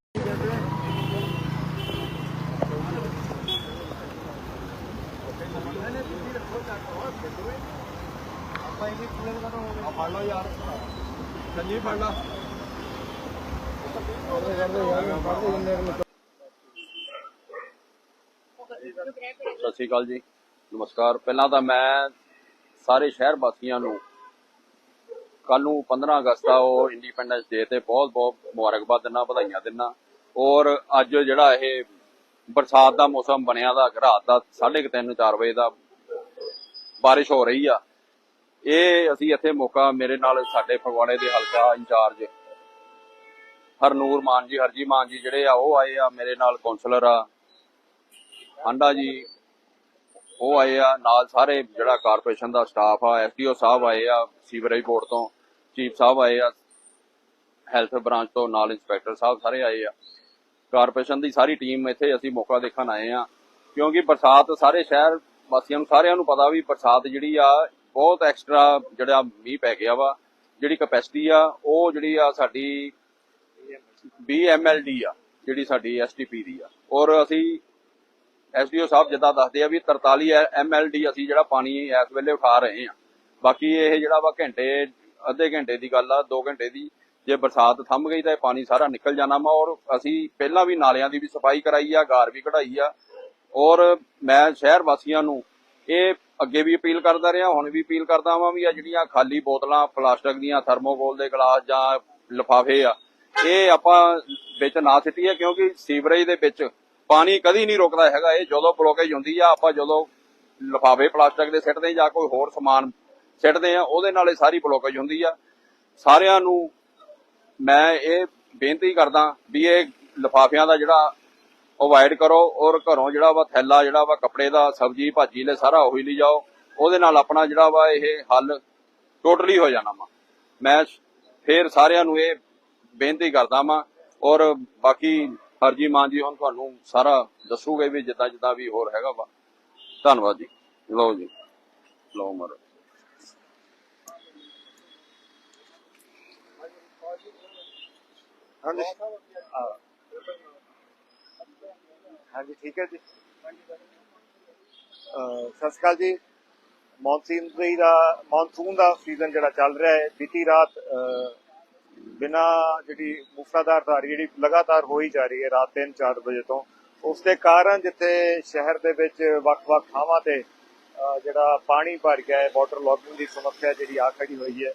ਸਤਿ ਸ਼੍ਰੀ ਅਕਾਲ ਜੀ। ਨਮਸਕਾਰ। ਪਹਿਲਾਂ ਤਾਂ ਮੈਂ ਸਾਰੇ ਸ਼ਹਿਰ ਵਾਸੀਆਂ ਨੂੰ ਕੱਲ ਨੂੰ 15 ਅਗਸਤ ਆ, ਉਹ ਇੰਡੀਪੈਂਡੈਂਸ ਡੇ ਤੇ ਬਹੁਤ ਬਹੁਤ ਮੁਬਾਰਕਬਾਦ ਦਿੰਦਾ, ਵਧਾਈਆਂ ਦਿੰਦਾ। ਔਰ ਅੱਜ ਜਿਹੜਾ ਇਹ ਬਰਸਾਤ ਦਾ ਮੌਸਮ ਬਣਿਆ ਦਾ ਰਾਤ ਦਾ 3:30 4 ਵਜੇ ਦਾ ਬਾਰਿਸ਼ ਹੋ ਰਹੀ ਆ। ਇਹ ਅਸੀਂ ਇੱਥੇ ਮੌਕਾ ਮੇਰੇ ਨਾਲ ਸਾਡੇ ਫਗਵਾੜੇ ਦੇ ਹਲਕਾ ਇੰਚਾਰਜ ਹਰਨੂਰ ਮਾਨ ਜੀ ਹਰਜੀ ਮਾਨ ਜੀ ਜਿਹੜੇ ਆ, ਉਹ ਆਏ ਆ ਮੇਰੇ ਨਾਲ ਕਾਉਂਸਲਰ ਆ। ਆਂਡਾ ਜੀ, ਉਹ ਆਏ ਆ ਨਾਲ ਸਾਰੇ ਜਿਹੜਾ ਕਾਰਪੋਰੇਸ਼ਨ ਦਾ ਸਟਾਫ ਆ, ਐਸਡੀਓ ਸਾਹਿਬ ਆਏ ਆ ਸੀਵਰੇਜ ਬੋਰਡ ਤੋਂ ਚੀਫ ਸਾਹਿਬ ਆਏ ਆ ਹੈਲਥ ਬ੍ਰਾਂਚ ਤੋਂ ਨਾਲ ਇੰਸਪੈਕਟਰ ਸਾਹਿਬ ਸਾਰੇ ਆਏ ਆ। ਕਾਰਪੋਰੇਸ਼ਨ ਦੀ ਸਾਰੀ ਟੀਮ ਇੱਥੇ ਅਸੀਂ ਮੌਕਾ ਦੇਖਣ ਆਏ ਆ, ਕਿਉਂਕਿ ਬਰਸਾਤ ਸਾਰੇ ਸ਼ਹਿਰ ਵਾਸੀਆਂ ਨੂੰ ਸਾਰਿਆਂ ਨੂੰ ਪਤਾ ਵੀ ਬਰਸਾਤ ਜਿਹੜੀ ਆ, ਬਹੁਤ ਐਕਸਟਰਾ ਜਿਹੜਾ ਮੀਂਹ ਪੈ ਗਿਆ ਵਾ, ਜਿਹੜੀ ਕਪੈਸਿਟੀ ਆ, ਉਹ ਜਿਹੜੀ ਆ ਸਾਡੀ BMLD ਆ, ਜਿਹੜੀ ਸਾਡੀ STP ਦੀ ਆ। ਔਰ ਅਸੀਂ ਐਸਡੀਓ ਸਾਹਿਬ ਜਿੱਦਾਂ ਦੱਸਦੇ ਆ ਵੀ 43 ਐਮਐਲਡੀ ਅਸੀਂ ਜਿਹੜਾ ਪਾਣੀ ਇਸ ਵੇਲੇ ਉਠਾ ਰਹੇ ਆ। ਬਾਕੀ ਇਹ ਜਿਹੜਾ ਵਾ ਘੰਟੇ, ਅੱਧੇ ਘੰਟੇ ਦੀ ਗੱਲ ਆ 2 ਘੰਟੇ ਦੀ। ਜੇ ਬਰਸਾਤ ਥੰਮ ਗਈ ਤਾਂ ਇਹ ਪਾਣੀ ਸਾਰਾ ਨਿਕਲ ਜਾਣਾ ਵਾ। ਔਰ ਅਸੀਂ ਪਹਿਲਾਂ ਵੀ ਨਾਲਿਆਂ ਦੀ ਵੀ ਸਫ਼ਾਈ ਕਰਾਈ ਆ, ਗਾਰ ਵੀ ਕਢਾਈ ਆ। ਔਰ ਮੈਂ ਸ਼ਹਿਰ ਵਾਸੀਆਂ ਨੂੰ ਇਹ ਅੱਗੇ ਵੀ ਅਪੀਲ ਕਰਦਾ ਰਿਹਾ, ਹੁਣ ਵੀ ਅਪੀਲ ਕਰਦਾ ਵਾਂ ਵੀ ਆ ਜਿਹੜੀਆਂ ਖਾਲੀ ਬੋਤਲਾਂ ਪਲਾਸਟਿਕ ਦੀਆਂ ਥਰਮੋਕੋਲ ਦੇ ਗਲਾਸ ਜਾਂ ਲਿਫਾਫੇ ਆ ਇਹ ਆਪਾਂ ਵਿੱਚ ਨਾ ਸਿੱਟੀਏ ਕਿਉਂਕਿ ਸੀਵਰੇਜ ਦੇ ਵਿੱਚ ਪਾਣੀ ਕਦੀ ਨਹੀਂ ਰੁਕਦਾ ਹੈਗਾ। ਇਹ ਜਦੋਂ ਬਲੋਕੇਜ ਹੁੰਦੀ ਆ, ਆਪਾਂ ਜਦੋਂ ਲਿਫਾਫੇ ਪਲਾਸਟਿਕ ਦੇ ਸਿੱਟਦੇ ਜਾਂ ਕੋਈ ਹੋਰ ਸਮਾਨ ਸਿੱਟਦੇ ਆ, ਉਹਦੇ ਨਾਲ ਇਹ ਸਾਰੀ ਬਲੋਕੇਜ ਹੁੰਦੀ ਆ। ਸਾਰਿਆਂ ਨੂੰ ਮੈਂ ਇਹ ਬੇਨਤੀ ਕਰਦਾ ਵੀ ਇਹ ਲਿਫਾਫਿਆਂ ਦਾ ਜਿਹੜਾ ਅਵੋਇਡ ਕਰੋ ਔਰ ਘਰੋਂ ਜਿਹੜਾ ਵਾ ਥੈਲਾ, ਜਿਹੜਾ ਵਾ ਕੱਪੜੇ ਦਾ, ਸਬਜ਼ੀ, ਭਾਜੀ ਲੈ ਸਾਰਾ ਉਹੀ ਲਈ ਜਾਓ। ਉਹਦੇ ਨਾਲ ਆਪਣਾ ਜਿਹੜਾ ਵਾ ਇਹ ਹੱਲ ਟੋਟਲੀ ਹੋ ਜਾਣਾ ਵਾ। ਮੈਂ ਫੇਰ ਸਾਰਿਆਂ ਨੂੰ ਇਹ ਬੇਨਤੀ ਕਰਦਾ ਵਾਂ ਔਰ ਬਾਕੀ ਹਰਜੀ ਮਾਨ ਜੀ ਹੁਣ ਤੁਹਾਨੂੰ ਸਾਰਾ ਦੱਸੂਗੇ ਵੀ ਜਿੱਦਾਂ ਜਿੱਦਾਂ ਵੀ ਹੋਰ ਹੈਗਾ ਵਾ। ਧੰਨਵਾਦ ਜੀ। ਲਓ ਜੀ। ਲਓ ਮਰ ਹਾਂਜੀ। ਹਾਂਜੀ, ਠੀਕ ਹੈ ਜੀ। ਸਤਿ ਸ਼੍ਰੀ ਅਕਾਲ ਜੀ। ਮੌਨਸੂਨ ਦਾ ਮੌਨਸੂਨ ਦਾ ਸੀਜ਼ਨ ਜਿਹੜਾ ਚੱਲ ਰਿਹਾ ਹੈ, ਬੀਤੀ ਰਾਤ ਬਿਨਾਂ ਜਿਹੜੀ ਮੁਫਰਾਦਾਰ ਜਿਹੜੀ ਲਗਾਤਾਰ ਹੋਈ ਜਾ ਰਹੀ ਹੈ ਰਾਤ 3-4 ਵਜੇ ਤੋਂ ਉਸ ਦੇ ਕਾਰਨ ਜਿੱਥੇ ਸ਼ਹਿਰ ਦੇ ਵਿੱਚ ਵੱਖ-ਵੱਖ ਥਾਵਾਂ ਤੇ ਜਿਹੜਾ ਪਾਣੀ ਭਰ ਗਿਆ ਹੈ ਵਾਟਰ ਲੌਗਿੰਗ ਦੀ ਸਮੱਸਿਆ ਜਿਹੜੀ ਆ ਖੜੀ ਹੋਈ ਹੈ।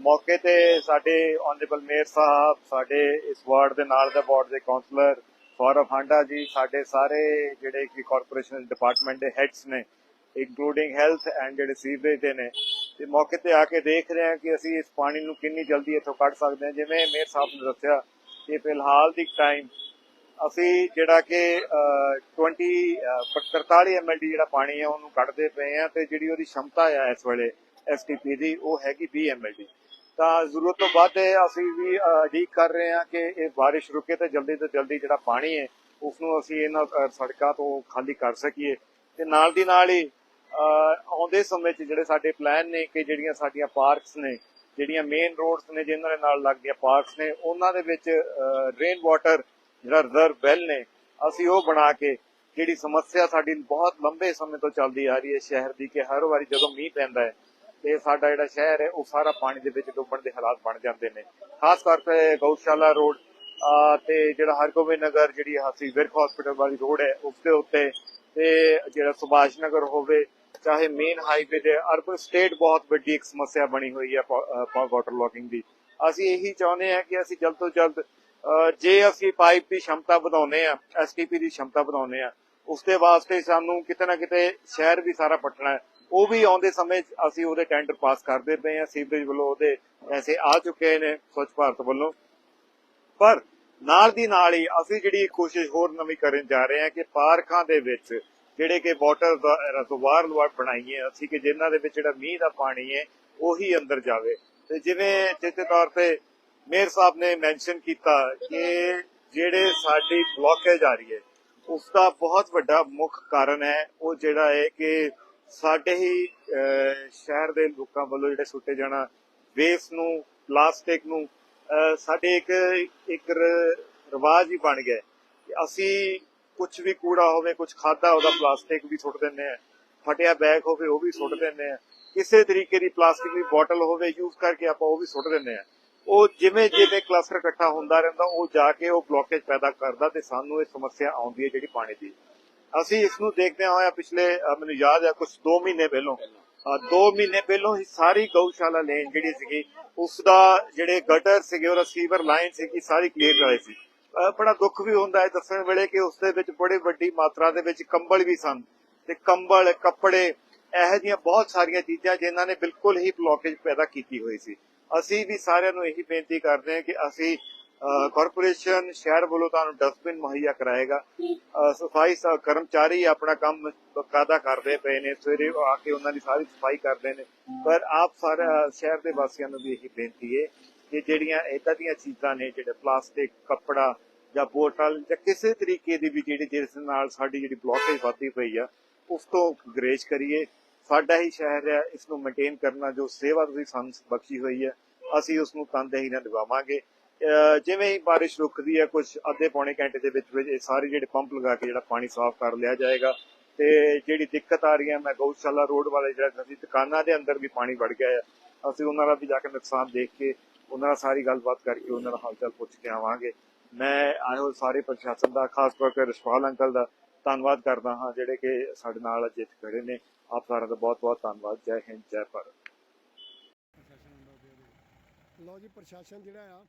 ਮੌਕੇ ਤੇ ਸਾਡੇ ਆਨਰੇਬਲ ਮੇਅਰ ਸਾਹਿਬ, ਸਾਡੇ ਇਸ ਵਾਰਡ ਦੇ ਨਾਲ ਦੇ ਵਾਰਡ ਦੇ ਕਾਉਂਸਲਰ ਫੋਰਮ ਹਾਂਡਾ ਜੀ, ਸਾਡੇ ਸਾਰੇ ਜਿਹੜੇ ਕਿ ਕਾਰਪੋਰੇਸ਼ਨ ਡਿਪਾਰਟਮੈਂਟ ਦੇ ਹੈਡਸ ਨੇ ਇੰਕਲੂਡਿੰਗ ਹੈਲਥ ਐਂਡ ਜਿਹੜੇ ਸੀਵਰੇਜ ਦੇ ਨੇ ਤੇ ਮੌਕੇ ਤੇ ਆ ਕੇ ਦੇਖ ਰਹੇ ਹਾਂ ਕਿ ਅਸੀਂ ਇਸ ਪਾਣੀ ਨੂੰ ਕਿੰਨੀ ਜਲਦੀ ਇੱਥੋਂ ਕੱਢ ਸਕਦੇ ਹਾਂ। ਜਿਵੇਂ ਮੇਅਰ ਸਾਹਿਬ ਨੇ ਦੱਸਿਆ ਕਿ ਫਿਲਹਾਲ ਦੀ ਟਾਈਮ ਅਸੀਂ ਜਿਹੜਾ ਕਿ 20 43 ਐਮਐਲਡੀ ਜਿਹੜਾ ਪਾਣੀ ਹੈ ਉਹਨੂੰ ਕੱਢਦੇ ਪਏ ਆ ਤੇ ਜਿਹੜੀ ਉਹਦੀ ਸ਼ਮਤਾ ਹੈ ਇਸ ਵੇਲੇ ਐਸਟੀਪੀ ਦੀ ਉਹ ਹੈਗੀ 20 ਐਮਐਲਡੀ ਤਾਂ ਜ਼ਰੂਰਤ ਤੋਂ ਵੱਧ ਹੈ ਅਸੀਂ ਵੀ ਅਹ, ਉਡੀਕ ਕਰ ਰਹੇ ਹਾਂ ਕਿ ਇਹ ਬਾਰਿਸ਼ ਰੁਕੇ ਤੇ ਜਲਦੀ ਤੋਂ ਜਲਦੀ ਜਿਹੜਾ ਪਾਣੀ ਹੈ ਉਸ ਨੂੰ ਅਸੀਂ ਇਹਨਾਂ ਸੜਕਾਂ ਤੋਂ ਖਾਲੀ ਕਰ ਸਕੀਏ ਤੇ ਨਾਲ ਦੀ ਨਾਲ ਹੀ ਆਉਂਦੇ ਸਮੇਂ 'ਚ ਜਿਹੜੇ ਸਾਡੇ ਪਲਾਨ ਨੇ ਕਿ ਜਿਹੜੀਆਂ ਸਾਡੀਆਂ ਪਾਰਕਸ ਨੇ, ਜਿਹੜੀਆਂ ਮੇਨ ਰੋਡਸ ਨੇ ਜਿਨ੍ਹਾਂ ਦੇ ਨਾਲ ਲੱਗਦੀਆਂ ਪਾਰਕਸ ਨੇ, ਉਹਨਾਂ ਦੇ ਵਿੱਚ ਰੇਨ ਵਾਟਰ ਜਿਹੜਾ ਰਿਜ਼ਰਵ ਵੈਲ ਨੇ, ਅਸੀਂ ਉਹ ਬਣਾ ਕੇ ਜਿਹੜੀ ਸਮੱਸਿਆ ਸਾਡੀ ਬਹੁਤ ਲੰਬੇ ਸਮੇਂ ਤੋਂ ਚੱਲਦੀ ਆ ਰਹੀ ਹੈ ਸ਼ਹਿਰ ਦੀ ਕਿ ਹਰ ਵਾਰੀ ਜਦੋਂ ਮੀਂਹ ਪੈਂਦਾ ਹੈ, ਤੇ ਸਾਡਾ ਜਿਹੜਾ ਸ਼ਹਿਰ ਹੈ ਉਹ ਸਾਰਾ ਪਾਣੀ ਦੇ ਵਿੱਚ ਡੁੱਬਣ ਦੇ ਹਾਲਾਤ ਬਣ ਜਾਂਦੇ ਨੇ। ਖਾਸ ਕਰਕੇ ਗਊਸ਼ਾਲਾ ਰੋਡ ਤੇ ਜਿਹੜਾ ਹਰਗੋਬਿੰਦ ਨਗਰ ਜਿਹੜੀ ਹਾਸੀ ਵਿਰਕ ਹਸਪੀਟਲ ਵਾਲੀ ਰੋਡ ਹੈ ਉਸ ਦੇ ਉੱਤੇ, ਤੇ ਜਿਹੜਾ ਸੁਭਾਸ਼ ਨਗਰ ਹੋਵੇ ਚਾਹੇ ਮੇਨ ਹਾਈਵੇ ਦੇ ਅਰਬਨ ਸਟੇਟ ਬਹੁਤ ਵੱਡੀ ਇੱਕ ਸਮੱਸਿਆ ਬਣੀ ਹੋਈ ਹੈ ਵਾਟਰ ਲੌਕਿੰਗ ਦੀ। ਅਸੀਂ ਇਹੀ ਚਾਹੁੰਦੇ ਹਾਂ ਕਿ ਅਸੀਂ ਜਲਦ ਤੋਂ ਜਲਦ ਜੇ ਅਸੀਂ ਪਾਈਪ ਦੀ ਸ਼ਮਤਾ ਵਧਾਉਨੇ ਆ ਐਸਟੀਪੀ ਦੀ ਸ਼ਮਤਾ ਵਧਾਉਨੇ ਆ ਉਸ ਦੇ ਵਾਸਤੇ ਸਾਨੂੰ ਕਿਤੇ ਨਾ ਕਿਤੇ ਸ਼ਹਿਰ ਵੀ ਸਾਰਾ ਪਟਣਾ ਹੈ। ਉਹ ਵੀ ਆਉਂਦੇ ਸਮੇਂ ਅਸੀਂ ਉਹਦੇ ਟੈਂਡਰ ਪਾਸ ਕਰਦੇ ਪਏ ਆ ਸੀਵਰੇਜ ਵੱਲੋਂ ਉਹਦੇ ਪੈਸੇ ਆ ਚੁੱਕੇ ਨੇ ਸਵੱਛ ਭਾਰਤ ਵੱਲੋਂ। ਪਰ ਨਾਲ ਦੀ ਨਾਲ ਹੀ ਅਸੀਂ ਜਿਹੜੀ ਕੋਸ਼ਿਸ਼ ਹੋਰ ਨਵੀਂ ਕਰਨ ਜਾ ਰਹੇ ਹਾਂ ਕਿ ਪਾਰਕਾਂ ਦੇ ਵਿੱਚ ਜਿਹੜੇ ਕਿ ਵਾਟਰ ਰਜ਼ਰਵਾਰ ਲਵਾ ਬਣਾਈਏ, ਅਸੀਂ ਕਿ ਜਿਨ੍ਹਾਂ ਦੇ ਵਿੱਚ ਜਿਹੜਾ ਮੀਂਹ ਦਾ ਪਾਣੀ ਹੈ, ਉਹੀ ਅੰਦਰ ਜਾਵੇ। ਤੇ ਜਿਵੇਂ ਜਿੱਤੇ ਤੌਰ ਤੇ ਮੇਅਰ ਸਾਹਿਬ ਨੇ ਮੈਂਸ਼ਨ ਕੀਤਾ ਕਿ ਜਿਹੜੇ ਸਾਡੀ ਬਲੌਕੇਜ ਆ ਰਹੀ ਹੈ ਉਸ ਦਾ ਬਹੁਤ ਵੱਡਾ ਮੁੱਖ ਕਾਰਨ ਹੈ, ਉਹ ਜਿਹੜਾ ਹੈ ਕਿ ਸਾਡੇ ਹੀ ਸ਼ਹਿਰ ਦੇ ਲੋਕਾਂ ਵੱਲੋਂ ਜਿਹੜੇ ਸੁੱਟੇ ਜਾਣਾ ਵੇਸਟ ਨੂੰ ਪਲਾਸਟਿਕ ਨੂੰ ਸਾਡੇ ਇੱਕ ਇੱਕ ਰਿਵਾਜ ਹੀ ਬਣ ਗਿਆ ਅਸੀਂ ਕੁਝ ਵੀ ਕੂੜਾ ਹੋਵੇ ਕੁਝ ਖਾਦਾ ਉਹਦਾ ਪਲਾਸਟਿਕ ਵੀ ਸੁੱਟ ਦਿੰਦੇ ਆ। ਫਟਿਆ ਬੈਗ ਹੋਵੇ ਉਹ ਵੀ ਸੁੱਟ ਦਿੰਦੇ ਆ। ਕਿਸੇ ਤਰੀਕੇ ਦੀ ਪਲਾਸਟਿਕ ਦੀ ਬੋਤਲ ਹੋਵੇ ਯੂਜ਼ ਕਰਕੇ ਆਪਾਂ ਉਹ ਵੀ ਸੁੱਟ ਦਿੰਦੇ ਆ। ਉਹ ਜਿਵੇਂ ਜਿਵੇਂ ਕਲਸਟਰ ਇਕੱਠਾ ਹੁੰਦਾ ਰਹਿੰਦਾ ਉਹ ਜਾ ਕੇ ਉਹ ਬਲੋਕੇਜ ਪੈਦਾ ਕਰਦਾ ਤੇ ਸਾਨੂੰ ਇਹ ਸਮੱਸਿਆ ਆਉਂਦੀ ਹੈ ਜਿਹੜੀ ਪਾਣੀ ਦੀ। ਅਸੀਂ ਇਸ ਨੂੰ ਦੇਖਦੇ ਹੋਇਆ ਪਿਛਲੇ ਮੈਨੂੰ ਯਾਦ ਹੈ ਕੁਝ 2 ਮਹੀਨੇ ਪਹਿਲਾਂ। 2 ਮਹੀਨੇ ਪਹਿਲਾਂ ਹੀ ਸਾਰੀ ਗਊਸ਼ਾਲਾ ਲੇਨ ਜਿਹੜੀ ਸੀਗੀ ਉਸ ਦਾ ਜਿਹੜੇ ਗਟਰ ਸੀਗੇ ਉਹ ਸੀਵਰ ਲਾਈਨ ਸੀਗੀ ਸਾਰੀ ਕਲੀਅਰ ਕਰਾਈ ਸੀ। ਬੜਾ ਦੁੱਖ ਵੀ ਹੁੰਦਾ ਹੈ ਦੱਸਣ ਵੇਲੇ ਕਿ ਉਸ ਦੇ ਵਿੱਚ ਬੜੀ ਵੱਡੀ ਮਾਤਰਾ ਦੇ ਵਿੱਚ ਕੰਬਲ ਵੀ ਸਨ। ਤੇ ਕੰਬਲ, ਕੱਪੜੇ, ਇਹੋ ਜਿਹੀਆਂ ਬਹੁਤ ਸਾਰੀਆਂ ਚੀਜ਼ਾਂ ਜਿਨ੍ਹਾਂ ਨੇ ਬਿਲਕੁਲ ਹੀ ਬਲੋਕੇਜ ਪੈਦਾ ਕੀਤੀ ਹੋਈ ਸੀ। ਅਸੀਂ ਵੀ ਸਾਰਿਆਂ ਨੂੰ ਇਹੀ ਬੇਨਤੀ ਕਰਦੇ ਹਾਂ ਕਿ ਅਸੀਂ ਕਾਰਪੋਰੇਸ਼ਨ ਸ਼ਹਿਰ ਵੱਲੋਂ ਤੁਹਾਨੂੰ ਡਸਟਬਿਨ ਮੁਹੱਈਆ ਕਰਾਏਗਾ। ਸਫ਼ਾਈ ਕਰਮਚਾਰੀ ਆਪਣਾ ਕੰਮ ਕਾਦਾ ਕਰਦੇ ਪਏ ਨੇ, ਸਵੇਰੇ ਆ ਕੇ ਉਹਨਾਂ ਦੀ ਸਾਰੀ ਸਫ਼ਾਈ ਕਰਦੇ ਨੇ। ਪਰ ਆਪ ਸਾਰੇ ਸ਼ਹਿਰ ਦੇ ਵਾਸੀਆਂ ਨੂੰ ਵੀ ਇਹੀ ਬੇਨਤੀ ਹੈ ਕਿ ਜਿਹੜੀਆਂ ਇਦਾਂ ਦੀਆਂ ਚੀਜ਼ਾਂ ਨੇ ਜਿਹੜੇ ਪਲਾਸਟਿਕ, ਕੱਪੜਾ ਜਾਂ ਬੋਤਲ ਜਾਂ ਕਿਸੇ ਤਰੀਕੇ ਦੀ ਵੀ ਜਿਹੜੀ ਜਿਸ ਨਾਲ ਸਾਡੀ ਜਿਹੜੀ ਬਲੋਕੇਜ ਵੱਧਦੀ ਪਈ ਆ, ਉਸ ਤੋਂ ਗਰੇਜ ਕਰੀਏ। ਸਾਡਾ ਹੀ ਸ਼ਹਿਰ ਹੈ ਇਸ ਨੂੰ ਮੇਨਟੇਨ ਕਰਨਾ ਜੋ ਸੇਵਾ ਤੁਸੀਂ ਸਾਨੂੰ ਬਖਸ਼ੀ ਹੋਈ ਹੈ ਅਸੀਂ ਉਸ ਨੂੰ ਤਨਦੇਹੀ ਨਾਲ ਨਿਭਾਵਾਂਗੇ। ਜਿਵੇਂ ਹੀ ਬਾਰਿਸ਼ ਰੁਕਦੀ ਹੈ ਕੁਝ ਅੱਧੇ ਪੌਣੇ ਘੰਟੇ ਦੇ ਵਿੱਚ ਵਿੱਚ ਇਹ ਸਾਰੇ ਜਿਹੜੇ ਪੰਪ ਲਗਾ ਕੇ ਜਿਹੜਾ ਪਾਣੀ ਸਾਫ਼ ਕਰ ਲਿਆ ਜਾਏਗਾ। ਤੇ ਜਿਹੜੀ ਦਿੱਕਤ ਆ ਰਹੀ ਹੈ ਮੈਂ ਗਊਸ਼ਾਲਾ ਰੋਡ ਵਾਲੇ ਜਿਹੜਾ ਦੁਕਾਨਾਂ ਦੇ ਅੰਦਰ ਵੀ ਪਾਣੀ ਵੜ ਗਿਆ ਹੈ ਅਸੀਂ ਉਹਨਾਂ ਦਾ ਵੀ ਜਾ ਕੇ ਨੁਕਸਾਨ ਦੇਖ ਕੇ ਉਹਨਾਂ ਨਾਲ ਸਾਰੀ ਗੱਲਬਾਤ ਕਰਕੇ ਉਹਨਾਂ ਦਾ ਹਾਲ ਚਾਲ ਪੁੱਛ ਕੇ ਆਵਾਂਗੇ। ਮੈਂ ਆਏ ਹੋਏ ਸਾਰੇ ਪ੍ਰਸ਼ਾਸਨ ਦਾ, ਖਾਸ ਕਰਕੇ ਰਿਸ਼ਪਾਲ ਅੰਕਲ ਦਾ ਧੰਨਵਾਦ ਕਰਦਾ ਹਾਂ, ਜਿਹੜੇ ਕਿ ਸਾਡੇ ਨਾਲ ਅੱਜ ਇੱਥੇ ਖੜੇ ਨੇ। ਆਪ ਸਾਰਿਆਂ ਦਾ ਬਹੁਤ ਬਹੁਤ ਧੰਨਵਾਦ। ਜੈ ਹਿੰਦ, ਜੈ ਭਾਰਤ। ਲਓ ਜੀ, ਪ੍ਰਸ਼ਾਸਨ ਜਿਹੜਾ ਆ